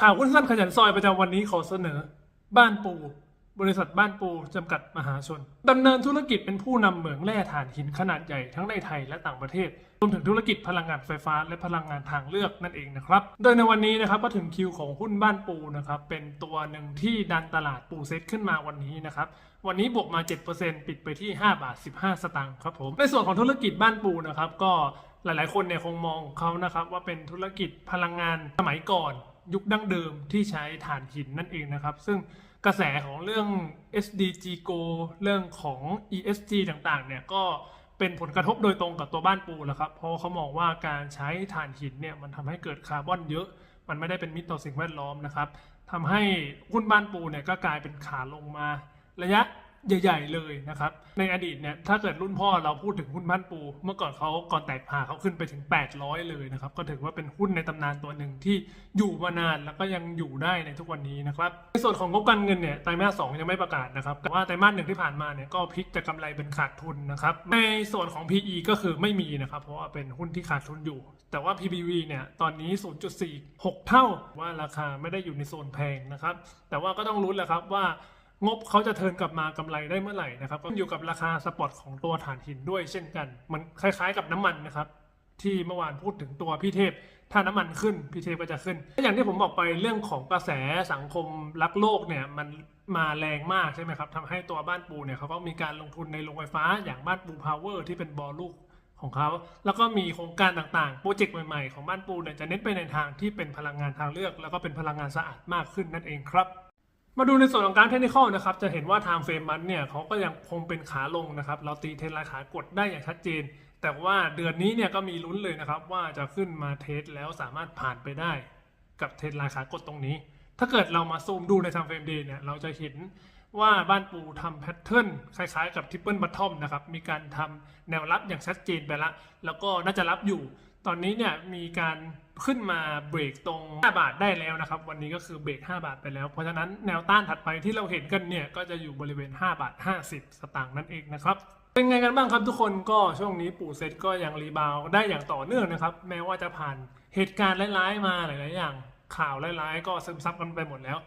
ข่าวหุ้นสั้นขยันซอยประจำวันนี้ขอเสนอ บ้านปู บริษัทบ้านปูจำกัดมหาชนดำเนินธุรกิจเป็นผู้นำเหมืองแร่ถ่านหินขนาดใหญ่ทั้งในไทยและต่างประเทศรวมถึงธุรกิจพลังงานไฟฟ้าและพลังงานทางเลือกนั่นเองนะครับ โดยในวันนี้นะครับก็ถึงคิวของหุ้นบ้านปูนะครับเป็นตัวหนึ่งที่ดันตลาดปูเซ็ตขึ้นมาวันนี้นะครับวันนี้บวกมา 7%ปิดไปที่ 5 บาท 15 สตางค์ครับผมในส่วนของธุรกิจบ้านปูนะครับก็หลาย ๆ คนเนี่ยคงมองเขานะครับว่าเป็นธุรกิจพลังงานสมัยก่อน ยุคดั้งเดิมที่ใช้ถ่านหินนั่นเองนะครับ ซึ่งกระแสของเรื่อง SDG Go เรื่องของ ESG ต่างๆ เนี่ยก็เป็นผลกระทบโดยตรงกับตัวบ้านปูแหละครับ เพราะเขามองว่าการใช้ถ่านหินเนี่ยมันทำให้เกิดคาร์บอนเยอะ มันไม่ได้เป็นมิตรต่อสิ่งแวดล้อมนะครับทำให้หุ้นบ้านปูเนี่ยก็กลายเป็นขาลงมา ระยะ ใหญ่ ๆ เลยนะครับ ในอดีตเนี่ยถ้าเกิดรุ่นพ่อเราพูดถึงหุ้นบ้านปู เมื่อก่อนเขาก่อนแตกผ่าเขาขึ้นไปถึง 800 เลยนะครับ ก็ถือว่าเป็นหุ้นในตำนานตัวหนึ่งที่อยู่มานานแล้วก็ยังอยู่ได้ในทุกวันนี้นะครับในส่วนของงบการเงินเนี่ยไตรมาสสองยังไม่ประกาศนะครับแต่ว่าไตรมาสหนึ่งที่ผ่านมาเนี่ยก็พลิกจากกำไรเป็นขาดทุนนะครับในส่วนของ PE ก็คือไม่มีนะครับ เพราะว่าเป็นหุ้นที่ขาดทุนอยู่ แต่ว่า PBV เนี่ยตอนนี้ 0.46 เท่าว่าราคาไม่ได้อยู่ในโซนแพงนะครับแต่ว่าก็ต้องลุ้นแหละครับว่า งบเขาจะเทิร์นกลับมากำไรได้เมื่อไหร่นะครับก็อยู่กับราคาสปอตของตัวถ่านหินด้วยเช่นกัน มันคล้ายๆกับน้ำมันนะครับ ที่เมื่อวานพูดถึงตัวพี่เทพ ถ้าน้ำมันขึ้นพี่เทพก็จะขึ้น อย่างที่ผมบอกไปเรื่องของกระแสสังคมรักโลกเนี่ยมันมาแรงมากใช่ไหมครับทำให้ตัวบ้านปูเนี่ยเขาก็มีการลงทุนในโรงไฟฟ้าอย่างบ้านปูพาวเวอร์ที่เป็นบอลลูกของเขาแล้วก็มีโครงการต่างๆ โปรเจกต์ใหม่ๆ ของบ้านปูเนี่ยจะเน้นไปในทางที่เป็นพลังงานทางเลือก แล้วก็เป็นพลังงานสะอาดมากขึ้นนั่นเองครับ มาดูในส่วนของการเทคนิคนะครับ จะเห็นว่าไทม์เฟรมมันเนี่ยเขาก็ยังคงเป็นขาลงนะครับ เราตีเทรนไลน์ขากดได้อย่างชัดเจน แต่ว่าเดือนนี้เนี่ยก็มีลุ้นเลยนะครับ ว่าจะขึ้นมาเทสแล้วสามารถผ่านไปได้ กับเทรนไลน์ขากดตรงนี้ ถ้าเกิดเรามาซูมดูในไทม์เฟรมเดย์เนี่ยเราจะเห็นว่าบ้านปูทำแพทเทิร์นคล้ายๆ กับทิปเปิลบัตทอมนะครับ มีการทำแนวรับอย่างชัดเจนไปละ แล้วก็น่าจะรับอยู่ ตอนนี้เนี่ยมีการขึ้นมาเบรกตรง 5 บาทได้แล้วนะครับ วันนี้ก็คือเบรก 5 บาทไปแล้ว เพราะฉะนั้นแนวต้านถัดไปที่เราเห็นกันเนี่ย ก็จะอยู่บริเวณ 5 บาท 50 สตางค์นั่นเองนะครับ เป็นไงกันบ้างครับทุกคนก็ช่วงนี้ปู่เซตก็ยังรีบาวได้อย่างต่อเนื่องนะครับ แม้ว่าจะผ่านเหตุการณ์ร้ายๆมาหลายๆอย่างข่าวร้ายๆก็ซึมซับกันไปหมดแล้ว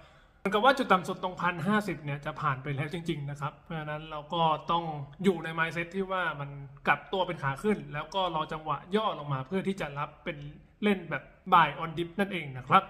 มือนกับว่าจุดต่ำสุดตรงพันห้าสิบเนี่ยจะผ่านไปแล้วจริง ๆ นะครับ เพราะฉะนั้นเราก็ต้องอยู่ใน mindset ที่ว่ามันกลับตัวเป็นขาขึ้น แล้วก็รอจังหวะย่อลงมาเพื่อที่จะรับเป็นเล่นแบบบ่ายออนดิฟนั่นเองนะครับ